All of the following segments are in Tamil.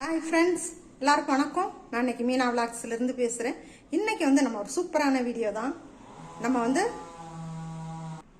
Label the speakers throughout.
Speaker 1: ஹாய் ஃப்ரெண்ட்ஸ் எல்லாருக்கும் வணக்கம். நான் இன்னைக்கு மீனா விளாக்ஸ்லேருந்து பேசுகிறேன் இன்றைக்கி வந்து நம்ம ஒரு சூப்பரான வீடியோ தான். நம்ம வந்து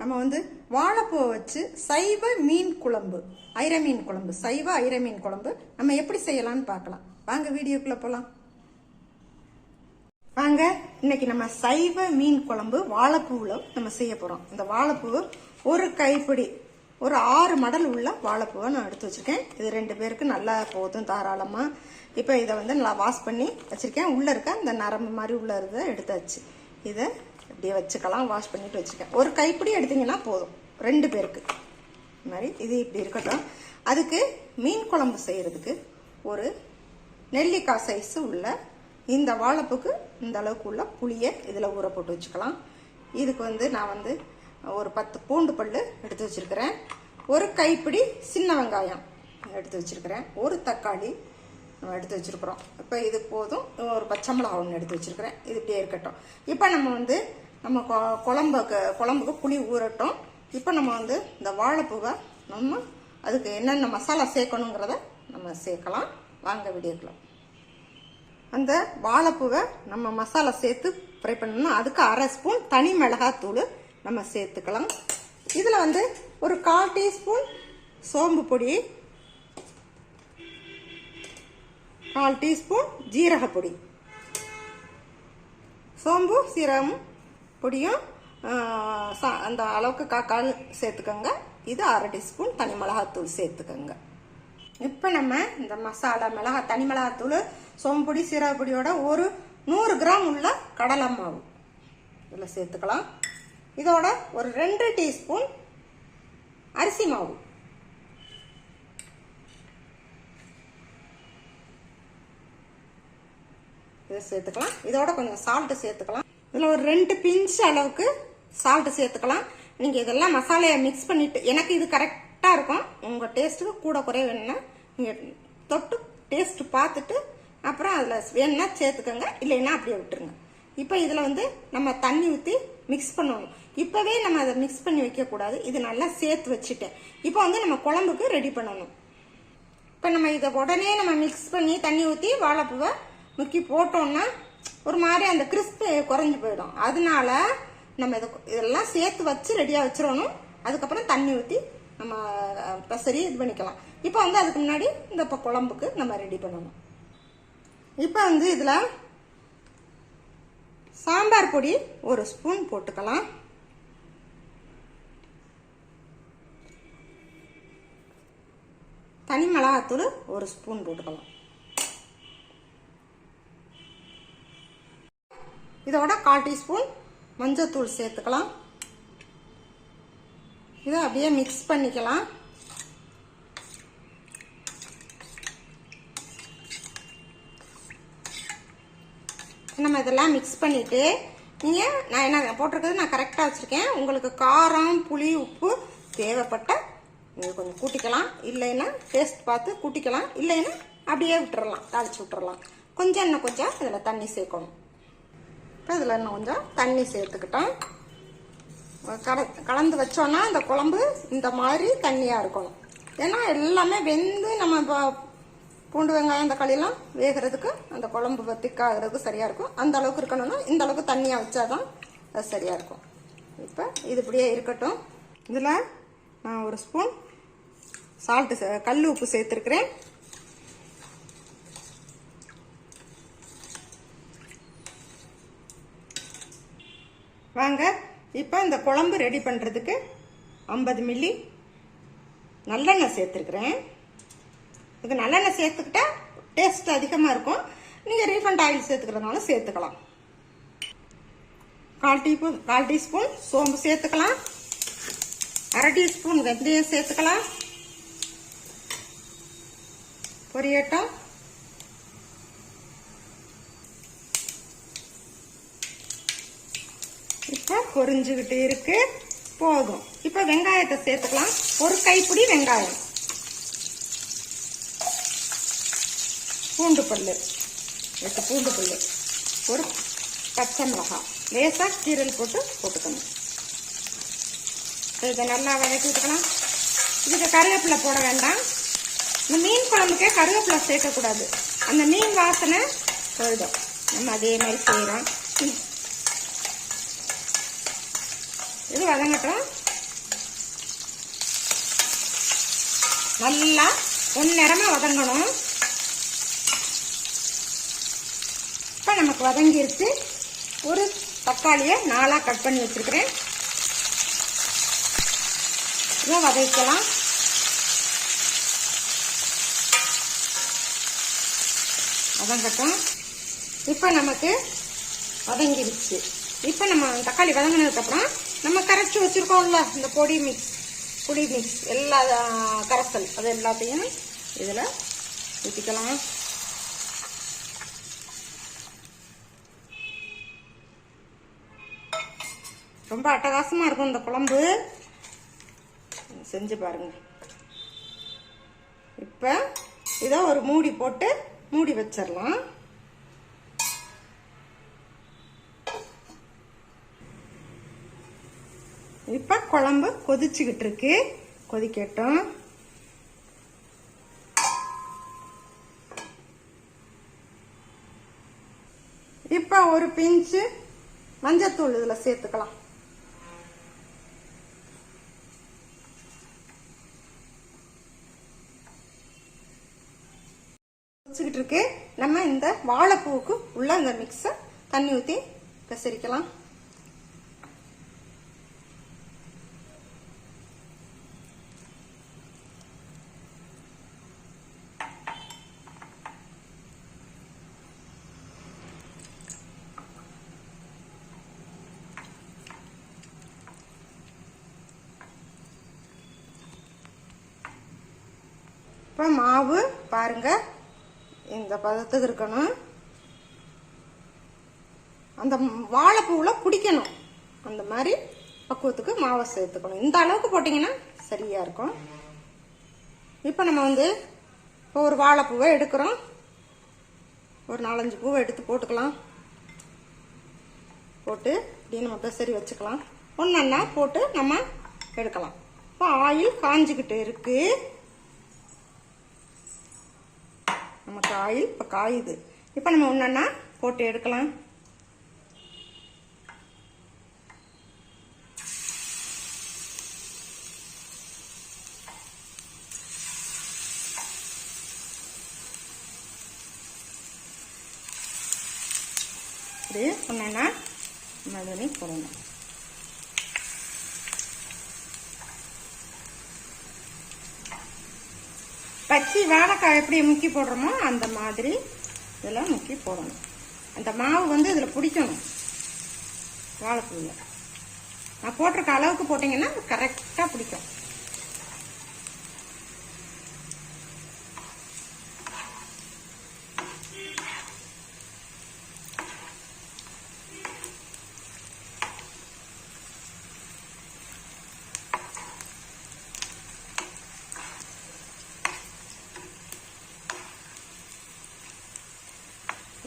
Speaker 1: நம்ம வந்து வாழைப்பூவை வச்சு சைவ மீன் குழம்பு ஐர மீன் குழம்பு சைவ ஐர மீன் குழம்பு நம்ம எப்படி செய்யலாம்னு பார்க்கலாம். வாங்க வீடியோக்குள்ளே போகலாம் வாங்க இன்னைக்கு நம்ம சைவ மீன் குழம்பு வாழைப்பூவில் நம்ம செய்ய போகிறோம் இந்த வாழைப்பூ ஒரு கைப்பிடி ஒரு ஆறு மடல் உள்ள வாழைப்பூவை நான் எடுத்து வச்சுருக்கேன். இது ரெண்டு பேருக்கு நல்லா போதும் தாராளமாக இப்போ இதை வந்து நல்லா வாஷ் பண்ணி வச்சுருக்கேன். உள்ளே இருக்க இந்த நரம்பு மாதிரி உள்ள இருந்த எடுத்தாச்சு. இதை இப்படியே வச்சுக்கலாம் வாஷ் பண்ணிட்டு வச்சுருக்கேன். ஒரு கைப்பிடி எடுத்தீங்கன்னா போதும். ரெண்டு பேருக்கு. இது மாதிரி இது இப்படி இருக்கட்டும். அதுக்கு மீன் குழம்பு செய்கிறதுக்கு ஒரு நெல்லிக்காய் சைஸ் உள்ள இந்த வாழைப்புக்கு இந்த அளவுக்கு உள்ள புளியை இதில் ஊற போட்டு வச்சுக்கலாம். இதுக்கு வந்து நான் வந்து ஒரு பத்து பூண்டு பல் எடுத்து வச்சுருக்கிறேன். ஒரு கைப்பிடி சின்ன வெங்காயம் எடுத்து வச்சிருக்கிறேன். ஒரு தக்காளி நம்ம எடுத்து வச்சிருக்கிறோம். இப்போ இது போதும். ஒரு பச்சை மிளகா ஒன்று எடுத்து வச்சிருக்கிறேன். இது இப்படியே இருக்கட்டும். இப்போ நம்ம வந்து நம்ம கொ- குழம்புக்கு குழம்புக்கு புளி ஊறட்டும். இப்போ நம்ம வந்து இந்த வாழைப்பூவை நம்ம அதுக்கு என்னென்ன மசாலா சேர்க்கணுங்கிறத நம்ம சேர்க்கலாம். வாங்க வீடியோக்குள்ள. அந்த வாழைப்பூவை நம்ம மசாலா சேர்த்து ஃப்ரை பண்ணணும் அதுக்கு அரை ஸ்பூன் தனி மிளகாத்தூள் நம்ம சேர்த்துக்கலாம். இதில் வந்து ஒரு கால் டீஸ்பூன் சோம்பு பொடி கால் டீஸ்பூன் ஜீரகப்பொடி சோம்பு சீரகம் பொடியும் அந்த அளவுக்கு காக்கால் சேர்த்துக்கோங்க. இது அரை டீஸ்பூன் தனி மிளகாத்தூள் சேர்த்துக்கோங்க. இப்போ நம்ம இந்த மசாலா மிளகா தனி மிளகாத்தூள் சீரக பொடியோட ஒரு நூறு கிராம் உள்ள கடலை மாவு இதில் சேர்த்துக்கலாம். இதோட ஒரு ரெண்டு டீஸ்பூன் அரிசி மாவு. இதை சேர்த்துக்கலாம். இதோட கொஞ்சம் சால்ட்டு சேர்த்துக்கலாம். இதில் ஒரு ரெண்டு பிஞ்ச் அளவுக்கு சால்ட்டு சேர்த்துக்கலாம். நீங்கள் இதெல்லாம் மசாலையை மிக்ஸ் பண்ணிட்டு எனக்கு இது கரெக்டாக இருக்கும். உங்கள் டேஸ்ட்டுக்கு கூட குறைய வேணும்னா நீங்கள் தொட்டு டேஸ்ட்டு பார்த்துட்டு அப்புறம் அதில் வேணும்னா சேர்த்துக்கோங்க. இல்லைன்னா அப்படியே விட்டுருங்க. இப்போ இதில் வந்து நம்ம தண்ணி ஊற்றி மிக்ஸ் பண்ணணும் இப்போவே நம்ம அதை மிக்ஸ் பண்ணி வைக்கக்கூடாது. இது நல்லா சேர்த்து வச்சுட்டேன். இப்போ வந்து நம்ம குழம்புக்கு ரெடி பண்ணணும். இப்போ நம்ம இதை உடனே நம்ம மிக்ஸ் பண்ணி தண்ணி ஊற்றி வாழைப்பூவை முக்கி போட்டோம்னா ஒரு மாதிரி அந்த கிறிஸ்பு குறைஞ்சி போயிடும். அதனால நம்ம இதை இதெல்லாம் சேர்த்து வச்சு ரெடியாக வச்சிடணும். அதுக்கப்புறம் தண்ணி ஊற்றி நம்ம பெசரி பசரி இது பண்ணிக்கலாம். இப்போ வந்து அதுக்கு முன்னாடி இந்த இப்போ குழம்புக்கு நம்ம ரெடி பண்ணணும். இப்போ வந்து இதில் சாம்பார் பொடி ஒரு ஸ்பூன் போட்டுக்கலாம். தனி மிளகாத்தூள் ஒரு ஸ்பூன் போட்டுக்கலாம். இதோட கால் டீஸ்பூன் மஞ்சத்தூள் சேர்த்துக்கலாம். இதை அப்படியே மிக்ஸ் பண்ணிக்கலாம். நம்ம இதெல்லாம் மிக்ஸ் பண்ணிவிட்டு நீங்கள் நான் என்ன போட்டிருக்கிறது நான் கரெக்டாக வச்சுருக்கேன். உங்களுக்கு காரம் புளி உப்பு தேவைப்பட்ட நீங்கள் கொஞ்சம் கூட்டிக்கலாம். இல்லைன்னா டேஸ்ட் பார்த்து கூட்டிக்கலாம். இல்லைன்னா அப்படியே விட்டுறலாம் தாளிச்சு விட்டுறலாம். கொஞ்சம் இன்னும் கொஞ்சம் இதில் தண்ணி சேர்க்கணும். இப்போ இதில் இன்னும் கொஞ்சம் தண்ணி சேர்த்துக்கிட்டோம் கல கலந்து வச்சோன்னா அந்த குழம்பு இந்த மாதிரி தண்ணியாக இருக்கணும். ஏன்னா எல்லாமே வெந்து நம்ம இப்போ பூண்டு வெங்காயம் தக்காளியெல்லாம் வேகிறதுக்கு அந்த குழம்பு திக்காகிறதுக்கு சரியாக இருக்கும். அந்த அளவுக்கு இருக்கணும்னா இந்த அளவுக்கு தண்ணியாக வச்சாதான் அது சரியாக இருக்கும். இப்போ இது இப்படியே இருக்கட்டும். இதில் நான் ஒரு ஸ்பூன் சால்ட்டு கல் உப்பு சேர்த்துருக்குறேன். வாங்க இப்போ இந்த குழம்பு ரெடி பண்ணுறதுக்கு ஐம்பது மில்லி நல்லெண்ணெய் சேர்த்துருக்குறேன். இது நல்லெண்ணெய் சேர்த்துக்கிட்டா டேஸ்ட் அதிகமாக இருக்கும். நீங்கள் ரீஃபண்ட் ஆயில் சேர்த்துக்கிறதுனால சேர்த்துக்கலாம். கால் டீஸ்பூன் கால் டீஸ்பூன் சோம்பு சேர்த்துக்கலாம். அரை டீஸ்பூன் வெந்தயம் சேர்த்துக்கலாம். பொரியட்டம். இப்போ பொரிஞ்சுக்கிட்டு இருக்கு. போதும். இப்போ வெங்காயத்தை சேர்த்துக்கலாம். ஒரு கைப்பிடி வெங்காயம். பூண்டு பல் எட்டு பூண்டு பல் ஒரு பச்சை மிளகாய். லேசாக கீரல் போட்டு போட்டுக்கணும். இதை நல்லா வதக்கி விட்டுக்கலாம். இதுக்கு கருவேப்பிலை போட வேண்டாம். இந்த மீன் குழம்புக்கே கருவேப்பிலை சேர்க்கக்கூடாது. அந்த மீன் வாசனை போயிடும். நம்ம அதே மாதிரி செய்கிறோம் இது வதங்கட்டும். நல்லா பொன்னிறமாக வதங்கணும் இப்போ நமக்கு வதங்கிருச்சு. ஒரு தக்காளியை நாலாக கட் பண்ணி வச்சுருக்கிறேன். இதை வதக்கலாம். வதங்கட்டும். இப்போ நமக்கு வதங்கிருச்சு. இப்போ நம்ம தக்காளி வதங்கினதுக்கப்புறம் நம்ம கரைச்சி வச்சுருக்கோம்ல இந்த பொடி மிக்ஸ் புளி மிக்ஸ் எல்லா கரைசல் அது எல்லாத்தையும் இதில் ஊற்றிக்கலாம் ரொம்ப அட்டகாசமாக இருக்கும் இந்த குழம்பு. செஞ்சு பாருங்கள் இப்போ இதை ஒரு மூடி போட்டு மூடி வச்சிடலாம். இப்போ குழம்பு கொதிச்சுக்கிட்டு இருக்கு. கொதிக்கட்டும். இப்போ ஒரு பிஞ்சு மஞ்சத்தூள் இதில் சேர்த்துக்கலாம். வச்சுக்கிட்டு இருக்கு நம்ம இந்த வாழைப்பூவுக்கு உள்ள இந்த மிக்ஸை தண்ணி ஊற்றி பெசரிக்கலாம் இப்போ மாவு பாருங்க. இந்த பதத்துக்கு இருக்கணும். அந்த வாழைப்பூவில் பிடிக்கணும் அந்த மாதிரி பக்குவத்துக்கு மாவை சேர்த்துக்கணும். இந்த அளவுக்கு போட்டிங்கன்னா சரியாக இருக்கும். இப்போ நம்ம வந்து இப்போ ஒரு வாழைப்பூவை எடுக்கிறோம். ஒரு நாலஞ்சு பூவை எடுத்து போட்டுக்கலாம். போட்டு இப்படியே நம்ம பெசரி வச்சுக்கலாம். ஒன்றா போட்டு நம்ம எடுக்கலாம். இப்போ ஆயில் காஞ்சிக்கிட்டு இருக்குது நமக்கு ஆயில் இப்போ காயுது இப்போ நம்ம ஒன்றா போட்டு எடுக்கலாம். இது ஒன்றா நம்ம போடணும் பச்சி வாழைக்காய் எப்படி முக்கி போடுறோமோ அந்த மாதிரி இதெல்லாம் முக்கி போடணும். அந்த மாவு வந்து இதில் பிடிக்கணும். வாழைப்பூவில் நான் போட்டிருக்க அளவுக்கு போட்டிங்கன்னா கரெக்டாக பிடிக்கும்.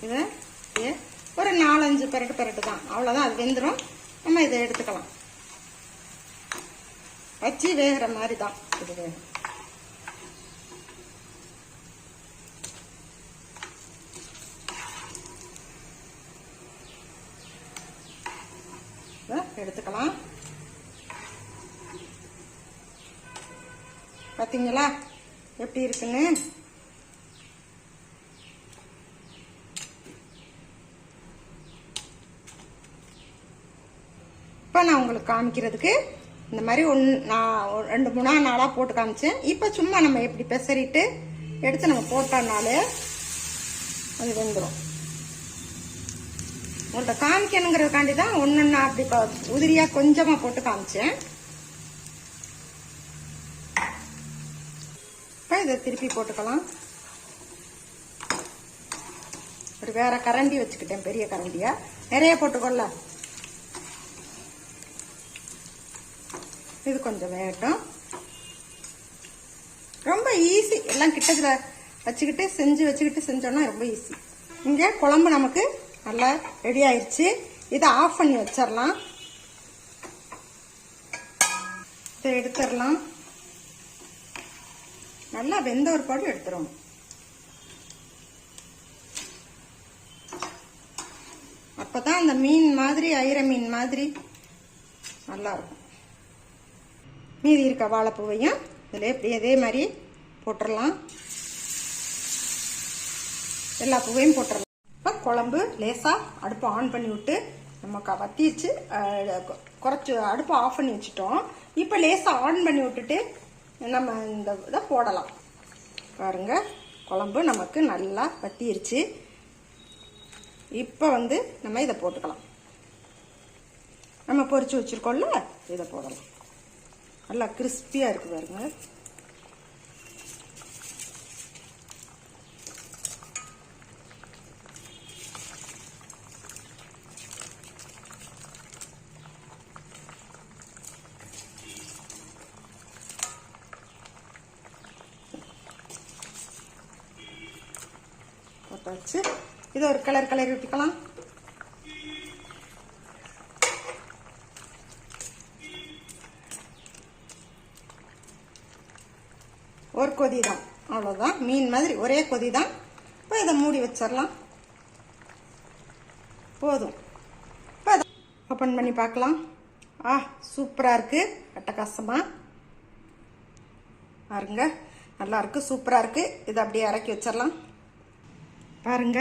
Speaker 1: இதை ஒரு நாலஞ்சு பெரட்டு பெரட்டு தான். அவ்வளோதான் அது வெந்துடும் நம்ம இதை எடுத்துக்கலாம். வச்சு வேகிற மாதிரி தான் இது வேகும். எடுத்துக்கலாம். பார்த்தீங்களா எப்படி இருக்குன்னு? இப்போ நான் உங்களுக்கு காமிக்கிறதுக்கு இந்த மாதிரி ஒன் நான் ரெண்டு மூணா நாளாக போட்டு காமிச்சேன். இப்போ சும்மா நம்ம எப்படி பெசரிட்டு எடுத்து நம்ம போட்டோம்னாலே அது வெந்துடும் உங்கள்கிட்ட காமிக்கணுங்கிறதுக்காண்டி தான் ஒன்றுன்னா அப்படி ப- உதிரியா கொஞ்சமாக போட்டு காமிச்சேன். இப்போ இதை திருப்பி போட்டுக்கலாம். ஒரு வேற கரண்டி வச்சுக்கிட்டேன் பெரிய கரண்டியாக நிறைய போட்டுக்கொள்ள இது கொஞ்சம் வேகட்டும். ரொம்ப ஈஸி எல்லாம் கிட்டத்தில் வச்சுக்கிட்டு செஞ்சு வச்சுக்கிட்டு செஞ்சோம்னா ரொம்ப ஈஸி இங்கே குழம்பு நமக்கு நல்லா ரெடி ஆயிடுச்சு இதை ஆஃப் பண்ணி வச்சிடலாம். இதை எடுத்துடலாம். நல்லா வெந்த ஒரு பாடு எடுத்துரும் அப்பதான் அந்த மீன் மாதிரி ஐர மீன் மாதிரி நல்லா இருக்கும். மீதி இருக்க வாழைப்பூவையும் இதில் இப்படி அதே மாதிரி போட்டுடலாம் எல்லா பூவையும் போட்டுடலாம் இப்போ குழம்பு லேசாக அடுப்பை ஆன் பண்ணி விட்டு நம்ம க வத்திச்சு குறைச்சி அடுப்பை ஆஃப் பண்ணி வச்சுட்டோம். இப்போ லேசாக ஆன் பண்ணி விட்டுட்டு நம்ம இந்த இதை போடலாம். பாருங்க குழம்பு நமக்கு நல்லா வத்திருச்சு. இப்போ வந்து நம்ம இதை போட்டுக்கலாம். நம்ம பொறிச்சு வச்சிருக்கோம்ல இதை போடலாம். நல்லா கிறிஸ்பியாக இருக்கு பாருங்க. போட்டாச்சு. இது ஒரு கலர் கலர் விட்டுக்கலாம். ஒரு கொதி தான் அவ்வளோதான் மீன் மாதிரி ஒரே கொதி தான் இப்போ இதை மூடி வச்சிடலாம். போதும். இப்போ அதை ஓப்பன் பண்ணி பார்க்கலாம். ஆ சூப்பராக இருக்குது அட்டகாசமாக பாருங்க. நல்லாயிருக்கு சூப்பராக இருக்குது இதை அப்படியே இறக்கி வச்சிடலாம். பாருங்க.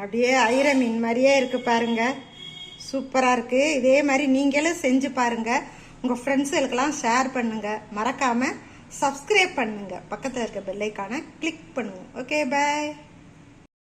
Speaker 1: அப்படியே ஐர மீன் மாதிரியே இருக்குது பாருங்க. சூப்பராக இருக்குது இதே மாதிரி நீங்களும் செஞ்சு பாருங்கள் உங்கள் ஃப்ரெண்ட்ஸுகளுக்கெல்லாம் ஷேர் பண்ணுங்கள் மறக்காமல் சப்ஸ்கிரைப் பண்ணுங்க. பக்கத்தில் இருக்க பெல்லைக்கான கிளிக் பண்ணுவோம் ஓகே பாய்